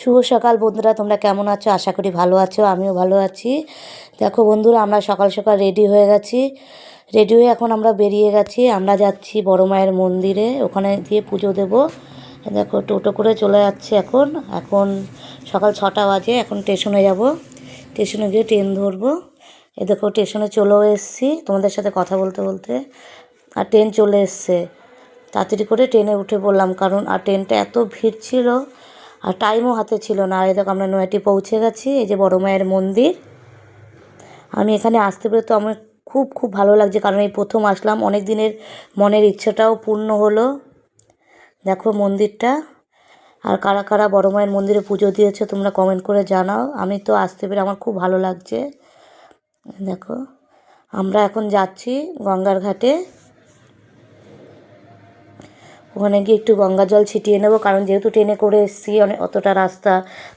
শুভ সকাল বন্ধুরা, তোমরা কেমন আছো? আশা করি ভালো আছো, আমিও ভালো আছি। দেখো বন্ধুরা, আমরা সকাল সকাল রেডি হয়ে গেছি। রেডি হয়ে এখন আমরা বেরিয়ে গেছি। আমরা যাচ্ছি বড় মায়ের মন্দিরে, ওখানে দিয়ে পুজো দেব। দেখো টোটো করে চলে যাচ্ছে এখন। এখন সকাল ছটা বাজে, এখন স্টেশনে যাব। স্টেশনে গিয়ে ট্রেন ধরবো। এ দেখো স্টেশনে চলেও এসেছি, তোমাদের সাথে কথা বলতে বলতে। আর ট্রেন চলে এসছে। তাড়াতাড়ি করে ট্রেনে উঠে পড়লাম, কারণ আর ট্রেনটা এত ভিড় ছিল। আর টাইমও হাতে ছিল না। আর দেখো আমরা নয়াটি পৌঁছে গেছি, এই যে বড় মায়ের মন্দির। আমি এখানে আসতে পেরে তো আমার খুব খুব ভালো লাগছে, কারণ এই প্রথম আসলাম। অনেক দিনের মনের ইচ্ছাটাও পূর্ণ হলো। দেখো মন্দিরটা। আর কারা কারা বড় মায়ের মন্দিরে পুজো দিয়েছে তোমরা কমেন্ট করে জানাও। আমি তো আসতে পেরে আমার খুব ভালো লাগছে। দেখো, আমরা এখন যাচ্ছি গঙ্গার ঘাটে। ওখানে গিয়ে একটু গঙ্গা জল ছিটিয়ে নেব, কারণ যেহেতু ট্রেনে করে এসেছি অনেক অতটা রাস্তা,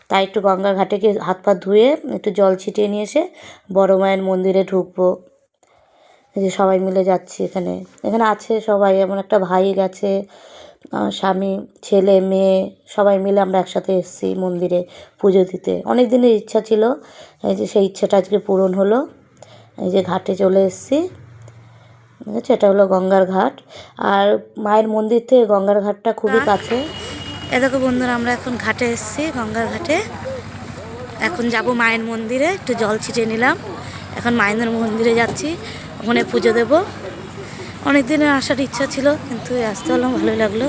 তাই একটু গঙ্গা ঘাটে গিয়ে হাত পা ধুয়ে একটু জল ছিটিয়ে নিয়ে এসে বড় মায়ের মন্দিরে ঢুকবো। এই যে সবাই মিলে যাচ্ছি এখানে। এখানে আছে সবাই এমন একটা ভাই গেছে স্বামী, ছেলে, মেয়ে, সবাই মিলে আমরা একসাথে এসেছি মন্দিরে পুজো দিতে। অনেক দিনের ইচ্ছা ছিল, এই যে সেই ইচ্ছাটা আজকে পূরণ হলো, এই যে ঘাটে চলে এসেছি। আছে এটা হলো গঙ্গার ঘাট। আর মায়ের মন্দির থেকে গঙ্গার ঘাটটা খুবই কাছে। এ দেখো বন্ধুরা আমরা এখন ঘাটে এসেছি গঙ্গার ঘাটে। এখন যাব মায়ের মন্দিরে একটু জল ছিটিয়ে নিলাম। এখন মায়ের মন্দিরে যাচ্ছি ওখানে পুজো দেব। অনেক দিনের আসার ইচ্ছা ছিল কিন্তু আসতে হলাম ভালোই লাগল।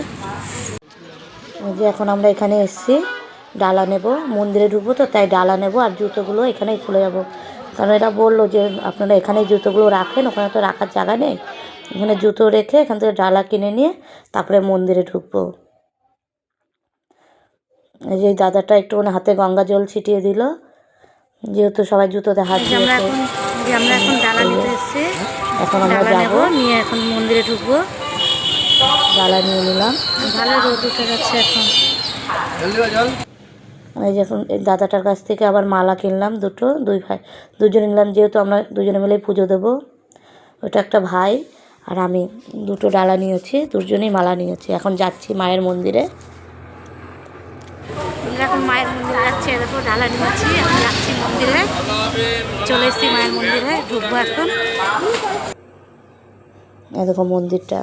যে এখন আমরা এখানে এসেছি ডালা নেব। মন্দিরে ঢুকবো তো তাই ডালা নেব আর জুতোগুলো এখানেই খুলে যাব। কারণ এরা বলল যে আপনারা এখানেই জুতোগুলো রাখেন ওখানে তো রাখার জায়গা নেই। এখানে জুতো রেখে এখান থেকে ডালা কিনে নিয়ে তারপরে মন্দিরে ঢুকবো। এই যে এই দাদাটা একটুখানি হাতে গঙ্গা জল ছিটিয়ে দিল। যেহেতু সবাই জুতোতে হাত আমরা এখন যে আমরা এখন ডালা নিতে এসেছি। এখন আমরা ডালা যাব। নিয়ে এখন মন্দিরে ঢুকবো। ডালা নিয়ে নিলাম। ভালো রোদ উঠে যাচ্ছে এখন। এই যে এখন এই দাদাটার কাছ থেকে আবার মালা কিনলাম দুটো দুই ভাই দুজনে নিলাম যেহেতু আমরা দুজনে মিলেই পুজো দেবো। ওটা একটা ভাই আর আমি দুটো ডালা নিয়েছি দুজনেই মালা নিয়েছি। এখন যাচ্ছি মায়ের মন্দিরে। এখন মায়ের মন্দিরে যাচ্ছি দেখো ডালা নিয়েছি এখন যাচ্ছি মন্দিরে। চলে এসেছি মায়ের মন্দিরে ঢুকবো এখন। দেখো মন্দিরটা।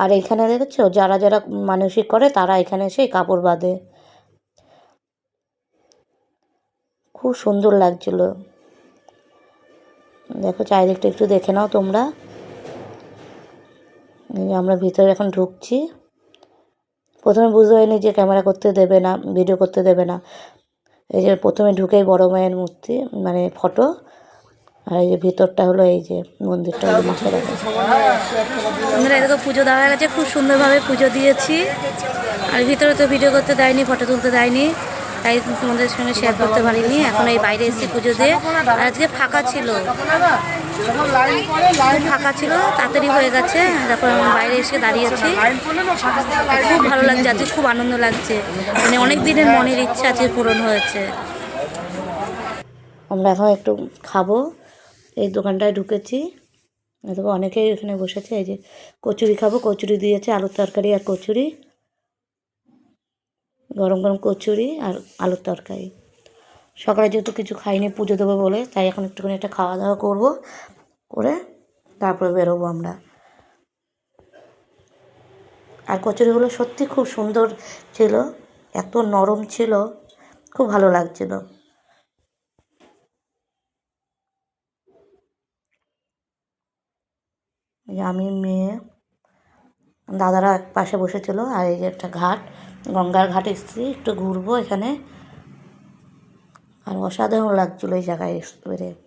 আর এখানে দেখেছ যারা যারা মানসিক করে তারা এখানে এসে কাপড় বাঁধে। খুব সুন্দর লাগছিল। দেখো, চারিদিকটা একটু দেখে নাও তোমরা। আমরা ভিতরে এখন ঢুকছি। প্রথমে বুঝতে হয়নি যে ক্যামেরা করতে দেবে না, ভিডিও করতে দেবে না। এই যে প্রথমে ঢুকেই বড় মায়ের মূর্তি মানে ফটো। আর এই যে ভিতরটা হলো এই যে মন্দিরটা হলো রাখা। আমরা এদিকে পুজো দেওয়া গেছে। খুব সুন্দরভাবে পুজো দিয়েছি। আর ভিতরে তো ভিডিও করতে দেয়নি, ফটো তুলতে দেয়নি। তাই তোমাদের সঙ্গে শেয়ার করতে পারিনি। এখন এই বাইরে এসেছি পুজো দিয়ে। আজকে ফাঁকা ছিল। ফাঁকা ছিল, তাড়াতাড়ি হয়ে গেছে। তারপর আমি বাইরে এসে দাঁড়িয়েছি খুব ভালো লাগছে, আজকে খুব আনন্দ লাগছে। মানে অনেক দিনের মনের ইচ্ছা আজকে পূরণ হয়েছে। আমরা এখন একটু খাব। এই দোকানটায় ঢুকেছি। দেখো অনেকেই এখানে বসেছে, এই যে কচুরি খাব। কচুরি দিয়েছে আলুর তরকারি আর কচুরি। গরম গরম কচুরি আর আলুর তরকারি। সকালে যেহেতু কিছু খাইনি, পুজো দেবো বলে, তাই এখন একটুখানি একটা খাওয়া দাওয়া করব, করে তারপরে বেরোবো আমরা। আর কচুরিগুলো সত্যি খুব সুন্দর ছিল, এত নরম ছিল, খুব ভালো লাগছিল। আমি, মেয়ে, দাদারা এক পাশে বসেছিল, আর এই যে একটা ঘাট গঙ্গার ঘাট এসেছি একটু ঘুরবো এখানে। আর অসাধারণ লাগছিল এই জায়গায় এসে